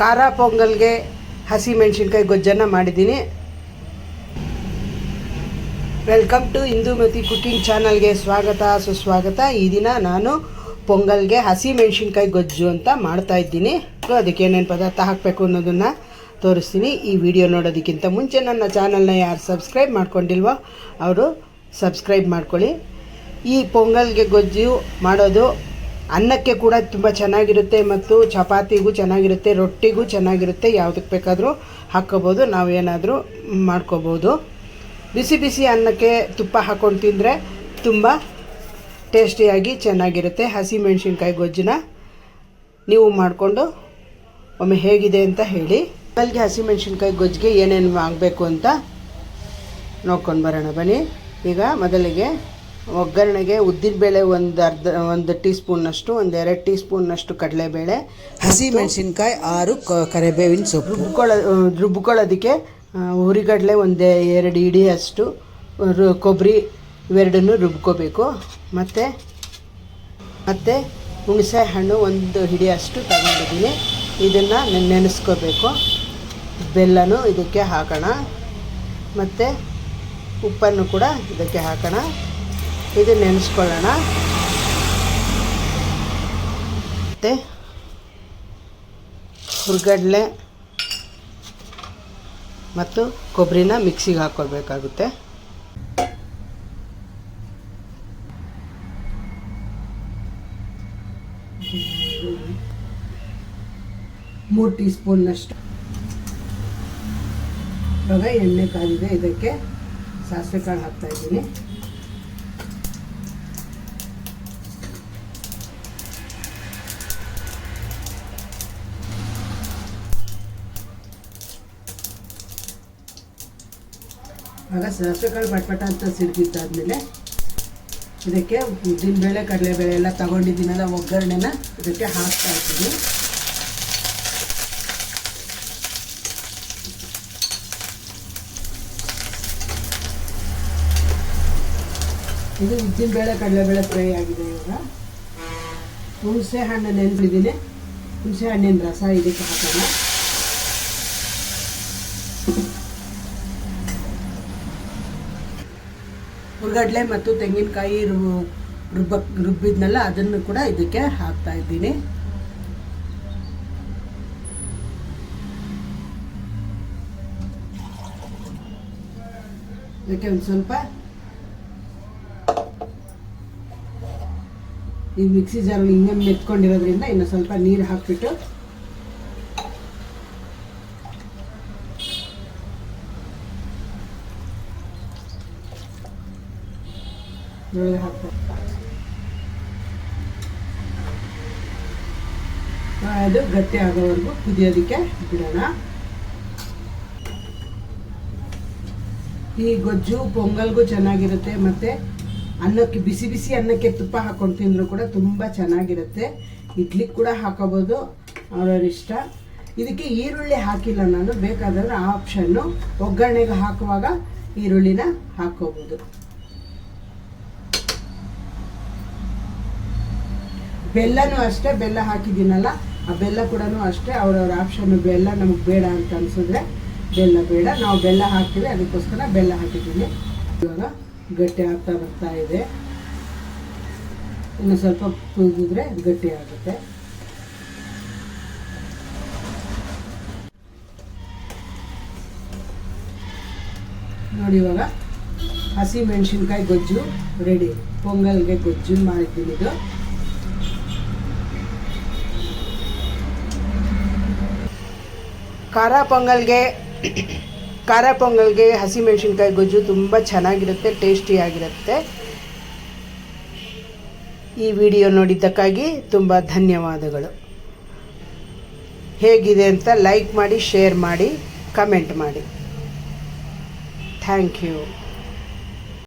ಖಾರ ಪೊಂಗಲ್ಗೆ ಹಸಿ ಮೆಣಸಿನ್ಕಾಯಿ ಗೊಜ್ಜನ್ನು ಮಾಡಿದ್ದೀನಿ. ವೆಲ್ಕಮ್ ಟು ಇಂದುಮತಿ ಕುಕ್ಕಿಂಗ್ ಚಾನಲ್ಗೆ ಸ್ವಾಗತ, ಸುಸ್ವಾಗತ. ಈ ದಿನ ನಾನು ಪೊಂಗಲ್ಗೆ ಹಸಿ ಮೆಣಸಿನ್ಕಾಯಿ ಗೊಜ್ಜು ಅಂತ ಮಾಡ್ತಾ ಇದ್ದೀನಿ. ಅದಕ್ಕೆ ಏನೇನು ಪದಾರ್ಥ ಹಾಕಬೇಕು ಅನ್ನೋದನ್ನು ತೋರಿಸ್ತೀನಿ. ಈ ವಿಡಿಯೋ ನೋಡೋದಕ್ಕಿಂತ ಮುಂಚೆ ನನ್ನ ಚಾನಲ್ನ ಯಾರು ಸಬ್ಸ್ಕ್ರೈಬ್ ಮಾಡ್ಕೊಂಡಿಲ್ವೋ ಅವರು ಸಬ್ಸ್ಕ್ರೈಬ್ ಮಾಡ್ಕೊಳ್ಳಿ. ಈ ಪೊಂಗಲ್ಗೆ ಗೊಜ್ಜು ಮಾಡೋದು ಅನ್ನಕ್ಕೆ ಕೂಡ ತುಂಬ ಚೆನ್ನಾಗಿರುತ್ತೆ ಮತ್ತು ಚಪಾತಿಗೂ ಚೆನ್ನಾಗಿರುತ್ತೆ, ರೊಟ್ಟಿಗೂ ಚೆನ್ನಾಗಿರುತ್ತೆ. ಯಾವುದಕ್ಕೆ ಬೇಕಾದರೂ ಹಾಕ್ಕೋಬೋದು. ನಾವೇನಾದರೂ ಮಾಡ್ಕೋಬೋದು. ಬಿಸಿ ಬಿಸಿ ಅನ್ನಕ್ಕೆ ತುಪ್ಪ ಹಾಕ್ಕೊಂಡು ತಿಂದರೆ ತುಂಬ ಟೇಸ್ಟಿಯಾಗಿ ಚೆನ್ನಾಗಿರುತ್ತೆ. ಹಸಿ ಮೆಣಸಿನ್ಕಾಯಿ ಗೊಜ್ಜನ್ನ ನೀವು ಮಾಡಿಕೊಂಡು ಒಮ್ಮೆ ಹೇಗಿದೆ ಅಂತ ಹೇಳಿ. ಅಲ್ಲಿಗೆ ಹಸಿ ಮೆಣಸಿನ್ಕಾಯಿ ಗೊಜ್ಜಿಗೆ ಏನೇನು ಆಗಬೇಕು ಅಂತ ನೋಡ್ಕೊಂಡು ಬರೋಣ ಬನ್ನಿ. ಈಗ ಮೊದಲಿಗೆ ಒಗ್ಗರಣೆಗೆ ಉದ್ದಿನಬೇಳೆ ಒಂದು ಅರ್ಧ ಒಂದು ಟೀ ಸ್ಪೂನ್ನಷ್ಟು ಒಂದು ಎರಡು ಟೀ ಸ್ಪೂನ್ನಷ್ಟು ಕಡಲೆಬೇಳೆ ಹಸಿ ಮೆಣಸಿನ್ಕಾಯಿ ಆರು ಕ- ಕರಿಬೇವಿನ ಸೊಪ್ಪು. ರುಬ್ಕೊಳ್ಳೋ ರುಬ್ಕೊಳ್ಳೋದಕ್ಕೆ ಹುರಿಗಡಲೆ ಒಂದು ಎರಡು ಇಡಿಯಷ್ಟು ರು ಕೊಬ್ಬರಿ ಇವೆರಡನ್ನು ರುಬ್ಕೋಬೇಕು. ಮತ್ತು ಮತ್ತು ಹುಣಸೆ ಹಣ್ಣು ಒಂದು ಹಿಡಿಯಷ್ಟು ತಗೊಂಡಿದ್ದೀನಿ. ಇದನ್ನು ನೆನೆಸ್ಕೋಬೇಕು. ಬೆಲ್ಲನೂ ಇದಕ್ಕೆ ಹಾಕೋಣ. ಮತ್ತು ಉಪ್ಪನ್ನು ಕೂಡ ಇದಕ್ಕೆ ಹಾಕೋಣ. ಇದು ನೆನೆಸ್ಕೊಳ್ಳೋಣ. ಮತ್ತು ಹುರ್ಗಡ್ಲೆ ಮತ್ತು ಕೊಬ್ಬರಿನ ಮಿಕ್ಸಿಗೆ ಹಾಕ್ಕೊಳ್ಬೇಕಾಗುತ್ತೆ ಮೂರು ಟೀ ಸ್ಪೂನ್ನಷ್ಟು ಇವಾಗ ಎಣ್ಣೆ ಕಾದಿದೆ ಇದಕ್ಕೆ ಸಾಸಿವೆ ಕಾಳು ಹಾಕ್ತಾ ಆಗ ಸಾಸಿವೆ ಕಾಳು ಪಟ್ಪಟ ಅಂತ ಸಿಡ್ಗಿದ್ದಾದ್ಮೇಲೆ ಇದಕ್ಕೆ ಉದ್ದಿನಬೇಳೆ ಕಡಲೆಬೇಳೆ ಎಲ್ಲ ತಗೊಂಡಿದ್ದೀನಲ್ಲ ಒಗ್ಗರಣೆನ, ಇದಕ್ಕೆ ಹಾಕ್ತಾ ಇರ್ತೀನಿ ಇದು ಉದ್ದಿನಬೇಳೆ ಕಡಲೆಬೇಳೆ ಫ್ರೈ ಆಗಿದೆ ಇವಾಗ. ಹುಣಸೆ ಹಣ್ಣು ನೆನೆಸಿದ್ದೀನಿ ಹುಣಸೆ ಹಣ್ಣಿನ ರಸ ಇದಕ್ಕೆ ಹಾಕೋಣ. ಹುರ್ಗಡ್ಲೆ ಮತ್ತು ತೆಂಗಿನಕಾಯಿ ರು- ರುಬ್ಬ ರುಬ್ಬಿದ್ನಲ್ಲ ಅದನ್ನು ಕೂಡ ಇದಕ್ಕೆ ಹಾಕ್ತಾ ಇದ್ದೀನಿ. ಇದಕ್ಕೆ ಒಂದು ಸ್ವಲ್ಪ ಈ ಮಿಕ್ಸಿ ಜಾರ್ ಹಿಂಗೆ ಮೆತ್ಕೊಂಡಿರೋದ್ರಿಂದ ಇನ್ನು ಸ್ವಲ್ಪ ನೀರು ಹಾಕ್ಬಿಟ್ಟು ಒಳಗೆ ಹಾಕ್ತಾ ಅದು ಗಟ್ಟಿ ಆಗೋವರೆಗೂ ಕುದಿಯೋದಕ್ಕೆ ಬಿಡೋಣ. ಈ ಗೊಜ್ಜು ಪೊಂಗಲ್ಗೂ ಚೆನ್ನಾಗಿರುತ್ತೆ ಮತ್ತು ಅನ್ನಕ್ಕೆ ಬಿಸಿ ಬಿಸಿ ಅನ್ನಕ್ಕೆ ತುಪ್ಪ ಹಾಕೊಂಡು ತಿಂದರೂ ಕೂಡ ತುಂಬ ಚೆನ್ನಾಗಿರುತ್ತೆ. ಇಡ್ಲಿ ಕೂಡ ಹಾಕೋಬೋದು, ಅವ್ರವ್ರ ಇಷ್ಟ. ಇದಕ್ಕೆ ಈರುಳ್ಳಿ ಹಾಕಿಲ್ಲ ನಾನು, ಬೇಕಾದರೆ ಆಪ್ಷನ್ನು ಒಗ್ಗರಣೆಗೆ ಹಾಕುವಾಗ ಈರುಳ್ಳಿನ ಹಾಕೋಬೋದು. ಬೆಲ್ಲನೂ ಅಷ್ಟೇ, ಬೆಲ್ಲ ಹಾಕಿದ್ದೀನಲ್ಲ, ಆ ಬೆಲ್ಲ ಕೂಡ ಅಷ್ಟೇ, ಅವ್ರವ್ರ ಆಪ್ಷನ್ ಬೆಲ್ಲ ನಮಗೆ ಬೇಡ ಅಂತ ಅನ್ಸಿದ್ರೆ ಬೆಲ್ಲ ಬೇಡ. ನಾವು ಬೆಲ್ಲ ಹಾಕ್ತೀವಿ, ಅದಕ್ಕೋಸ್ಕರ ಬೆಲ್ಲ ಹಾಕಿದ್ದೀನಿ ಇವಾಗ ಗಟ್ಟಿ ಆಗ್ತಾ ಬರ್ತಾ ಇದೆ. ಇನ್ನು ಸ್ವಲ್ಪ ಕುದಿದ್ರೆ ಗಟ್ಟಿ ಆಗುತ್ತೆ. ನೋಡಿ ಇವಾಗ ಹಸಿ ಮೆಣಸಿನ್ಕಾಯಿ ಗೊಜ್ಜು ರೆಡಿ ಪೊಂಗಲ್ಗೆ ಗೊಜ್ಜು ಮಾಡಿದ್ದೀನಿ ಇದು. ಖಾರ ಪೊಂಗಲ್ಗೆ ಖಾರ ಪೊಂಗಲ್ಗೆ ಹಸಿ ಮೆಣಸಿನ್ಕಾಯಿ ಗೊಜ್ಜು ತುಂಬ ಚೆನ್ನಾಗಿರುತ್ತೆ, ಟೇಸ್ಟಿಯಾಗಿರುತ್ತೆ. ಈ ವಿಡಿಯೋ ನೋಡಿದ್ದಕ್ಕಾಗಿ ತುಂಬ ಧನ್ಯವಾದಗಳು. ಹೇಗಿದೆ ಅಂತ ಲೈಕ್ ಮಾಡಿ, ಶೇರ್ ಮಾಡಿ, ಕಮೆಂಟ್ ಮಾಡಿ. Thank you.